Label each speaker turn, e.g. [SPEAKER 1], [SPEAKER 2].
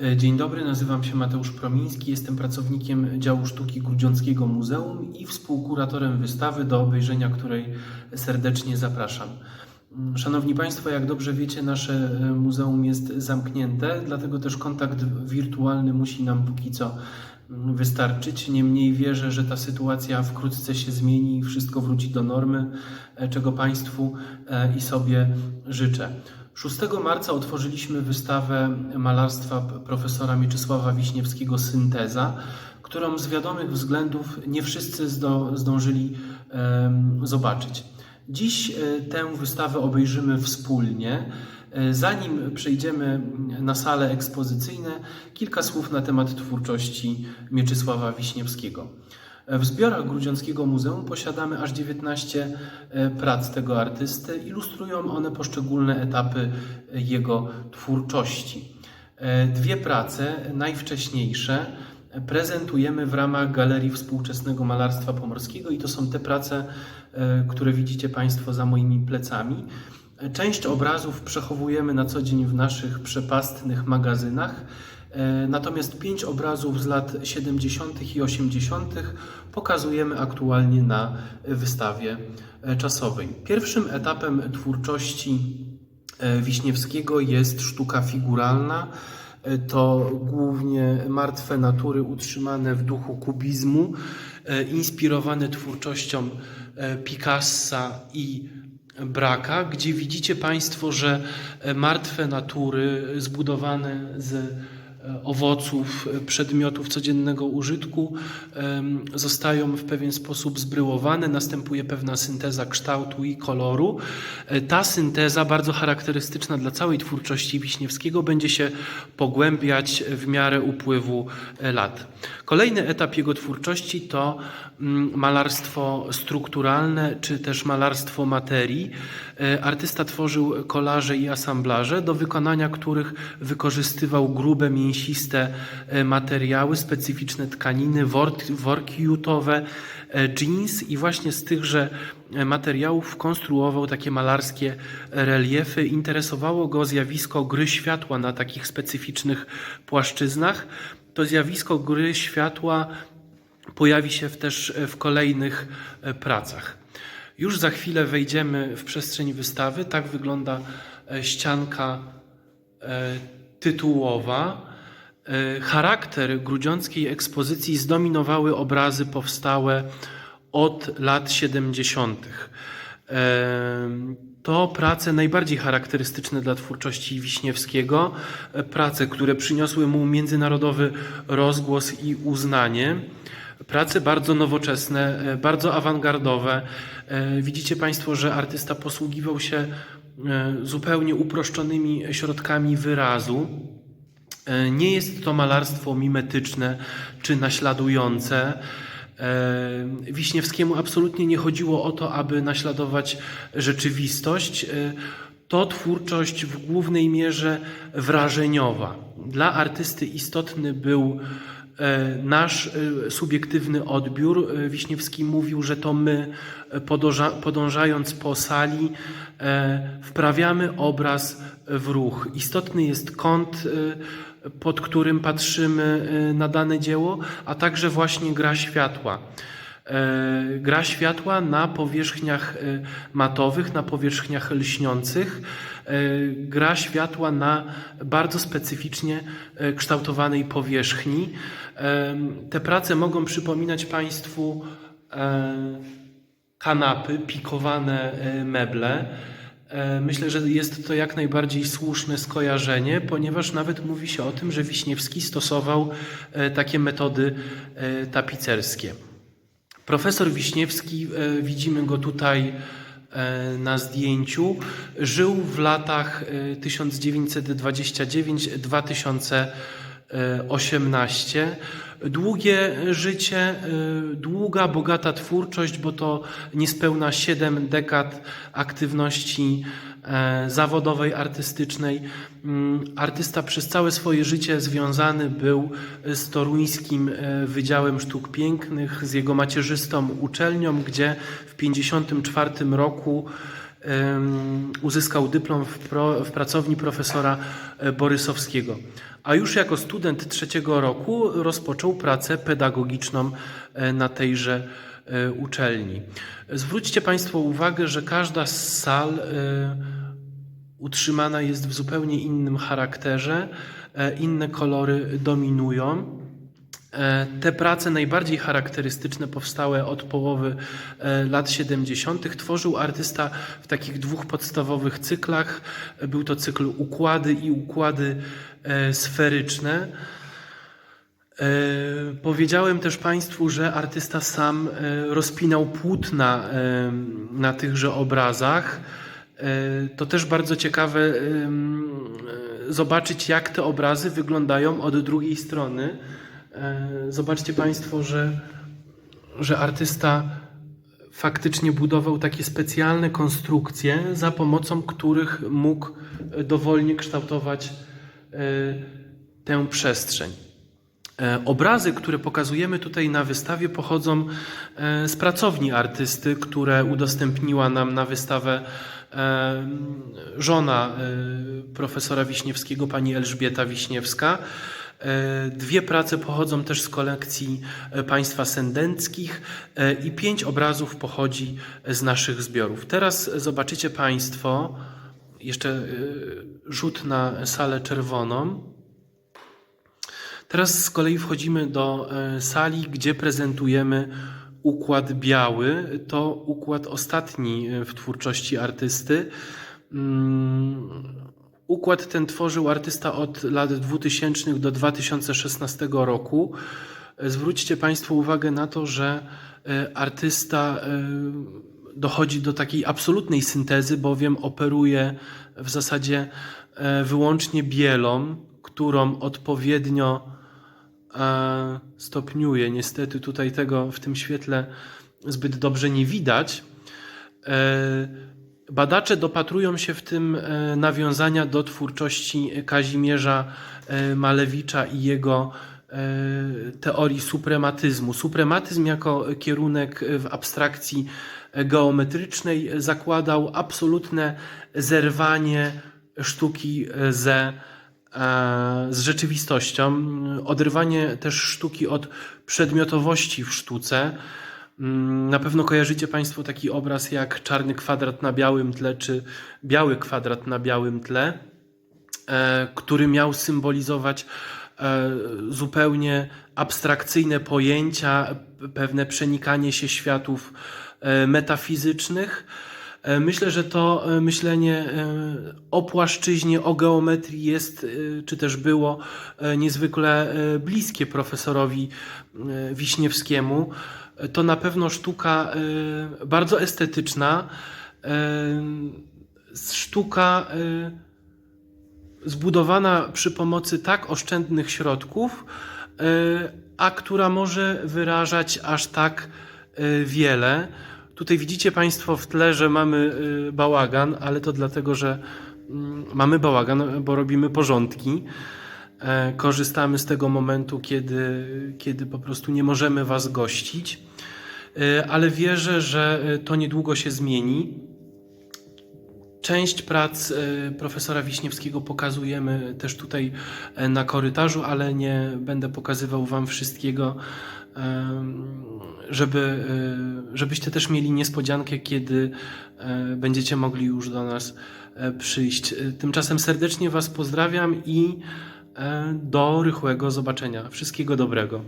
[SPEAKER 1] E, Dzień dobry, nazywam się Mateusz Promiński, jestem pracownikiem działu sztuki Grudziąckiego Muzeum i współkuratorem wystawy, do obejrzenia której serdecznie zapraszam. Mm, Szanowni Państwo, jak dobrze wiecie, nasze e, muzeum jest zamknięte, dlatego też kontakt wirtualny musi nam póki co mm, wystarczyć. Niemniej wierzę, że ta sytuacja wkrótce się zmieni i wszystko wróci do normy, e, czego Państwu i sobie życzę. 6 marca otworzyliśmy wystawę malarstwa profesora Mieczysława Wiśniewskiego Synteza, którą z wiadomych względów nie wszyscy zdążyli zobaczyć. Dziś e, tę wystawę obejrzymy wspólnie. E, Zanim przejdziemy na sale ekspozycyjne, kilka słów na temat twórczości Mieczysława Wiśniewskiego. W zbiorach Grudziąckiego Muzeum posiadamy aż 19 e, prac tego artysty. Ilustrują one poszczególne etapy e, jego twórczości. E, Dwie prace, najwcześniejsze, prezentujemy w ramach Galerii Współczesnego Malarstwa Pomorskiego i to są te prace, które widzicie Państwo za moimi plecami. Część obrazów przechowujemy na co dzień w naszych przepastnych magazynach. E, Natomiast pięć obrazów z lat 70. i 80. pokazujemy aktualnie na wystawie czasowej. Pierwszym etapem twórczości e, Wiśniewskiego jest sztuka figuralna. E, To głównie martwe natury utrzymane w duchu kubizmu, inspirowane twórczością Picassa i Braka, gdzie widzicie Państwo, że martwe natury zbudowane z owoców, e, przedmiotów codziennego użytku zostają w pewien sposób zbryłowane, następuje pewna synteza kształtu i koloru. E, Ta synteza, bardzo charakterystyczna dla całej twórczości Wiśniewskiego, będzie się pogłębiać w miarę upływu e, lat. Kolejny etap jego twórczości to mm, malarstwo strukturalne, czy też malarstwo materii. E, Artysta tworzył kolaże i asamblaże, do wykonania których wykorzystywał grube, mięsiste e, materiały, specyficzne tkaniny, wort- worki jutowe, e, jeans i właśnie z tychże materiałów konstruował takie malarskie reliefy. Interesowało go zjawisko gry światła na takich specyficznych płaszczyznach. To zjawisko gry światła pojawi się też w kolejnych pracach. Już za chwilę wejdziemy w przestrzeń wystawy. Tak wygląda e, ścianka e, tytułowa. E, Charakter grudziąckiej ekspozycji zdominowały obrazy powstałe od lat 70. E, To prace najbardziej charakterystyczne dla twórczości Wiśniewskiego, prace, które przyniosły mu międzynarodowy rozgłos i uznanie. Prace bardzo nowoczesne, e, bardzo awangardowe. E, Widzicie Państwo, że artysta posługiwał się e, zupełnie uproszczonymi środkami wyrazu. Nie jest to malarstwo mimetyczne czy naśladujące. Wiśniewskiemu absolutnie nie chodziło o to, aby naśladować rzeczywistość. To twórczość w głównej mierze wrażeniowa. Dla artysty istotny był nasz e, subiektywny odbiór. E, Wiśniewski mówił, że to my, e, podąża, podążając po sali, e, wprawiamy obraz w ruch. Istotny jest kąt, e, pod którym patrzymy e, na dane dzieło, a także właśnie gra światła. E, Gra światła na powierzchniach e, matowych, na powierzchniach lśniących, e, gra światła na bardzo specyficznie e, kształtowanej powierzchni. E, Te prace mogą przypominać Państwu e, kanapy, pikowane e, meble. E, Myślę, że jest to jak najbardziej słuszne skojarzenie, ponieważ nawet mówi się o tym, że Wiśniewski stosował e, takie metody e, tapicerskie. Profesor Wiśniewski, e, widzimy go tutaj e, E, na zdjęciu, żył w latach e, 1929-2000 18. Długie życie, y, długa, bogata twórczość, bo to niespełna 7 dekad aktywności e, zawodowej, artystycznej. Mm, artysta przez całe swoje życie związany był z Toruńskim e, Wydziałem Sztuk Pięknych, z jego macierzystą uczelnią, gdzie w 1954 roku uzyskał dyplom w, pro, w pracowni profesora e, Borysowskiego. A już jako student trzeciego roku rozpoczął pracę pedagogiczną e, na tejże e, uczelni. Zwróćcie Państwo uwagę, że każda z sal utrzymana jest w zupełnie innym charakterze, inne kolory dominują. E, Te prace najbardziej charakterystyczne powstałe od połowy e, lat 70. tworzył artysta w takich dwóch podstawowych cyklach. Był to cykl układy i układy e, sferyczne. Powiedziałem też Państwu, że artysta sam rozpinał płótna na tychże obrazach. To też bardzo ciekawe zobaczyć, jak te obrazy wyglądają od drugiej strony. E, Zobaczcie Państwo, że, że artysta faktycznie budował takie specjalne konstrukcje, za pomocą których mógł dowolnie kształtować e, tę przestrzeń. E, Obrazy, które pokazujemy tutaj na wystawie, pochodzą z pracowni artysty, które udostępniła nam na wystawę żona profesora Wiśniewskiego, pani Elżbieta Wiśniewska. E, Dwie prace pochodzą też z kolekcji e, państwa sędeckich e, i pięć obrazów pochodzi z naszych zbiorów. Teraz zobaczycie Państwo jeszcze rzut na salę czerwoną. Teraz z kolei wchodzimy do sali, gdzie prezentujemy układ biały. To układ ostatni w twórczości artysty. Układ ten tworzył artysta od lat 2000 do 2016 roku. E, Zwróćcie Państwo uwagę na to, że e, artysta e, dochodzi do takiej absolutnej syntezy, bowiem operuje w zasadzie wyłącznie bielą, którą odpowiednio stopniuje. Niestety tutaj tego w tym świetle zbyt dobrze nie widać. Badacze dopatrują się w tym e, nawiązania do twórczości Kazimierza e, Malewicza i jego e, teorii suprematyzmu. Suprematyzm jako kierunek w abstrakcji geometrycznej zakładał absolutne zerwanie sztuki ze, z rzeczywistością, odrywanie też sztuki od przedmiotowości w sztuce. Mm, Na pewno kojarzycie Państwo taki obraz jak czarny kwadrat na białym tle, czy biały kwadrat na białym tle, e, który miał symbolizować e, zupełnie abstrakcyjne pojęcia, pewne przenikanie się światów e, metafizycznych. Myślę, że to myślenie o płaszczyźnie, o geometrii jest, czy też było niezwykle bliskie profesorowi Wiśniewskiemu. To na pewno sztuka e, bardzo estetyczna, e, sztuka e, zbudowana przy pomocy tak oszczędnych środków, a która może wyrażać aż tak wiele. Tutaj widzicie Państwo w tle, że mamy bałagan, ale to dlatego, że mm, mamy bałagan, bo robimy porządki. E, Korzystamy z tego momentu, kiedy, kiedy po prostu nie możemy Was gościć, E, ale wierzę, że e, to niedługo się zmieni. Część prac profesora Wiśniewskiego pokazujemy też tutaj na korytarzu, ale nie będę pokazywał Wam wszystkiego, żeby, żebyście też mieli niespodziankę, kiedy będziecie mogli już do nas przyjść. Tymczasem serdecznie Was pozdrawiam i do rychłego zobaczenia. Wszystkiego dobrego.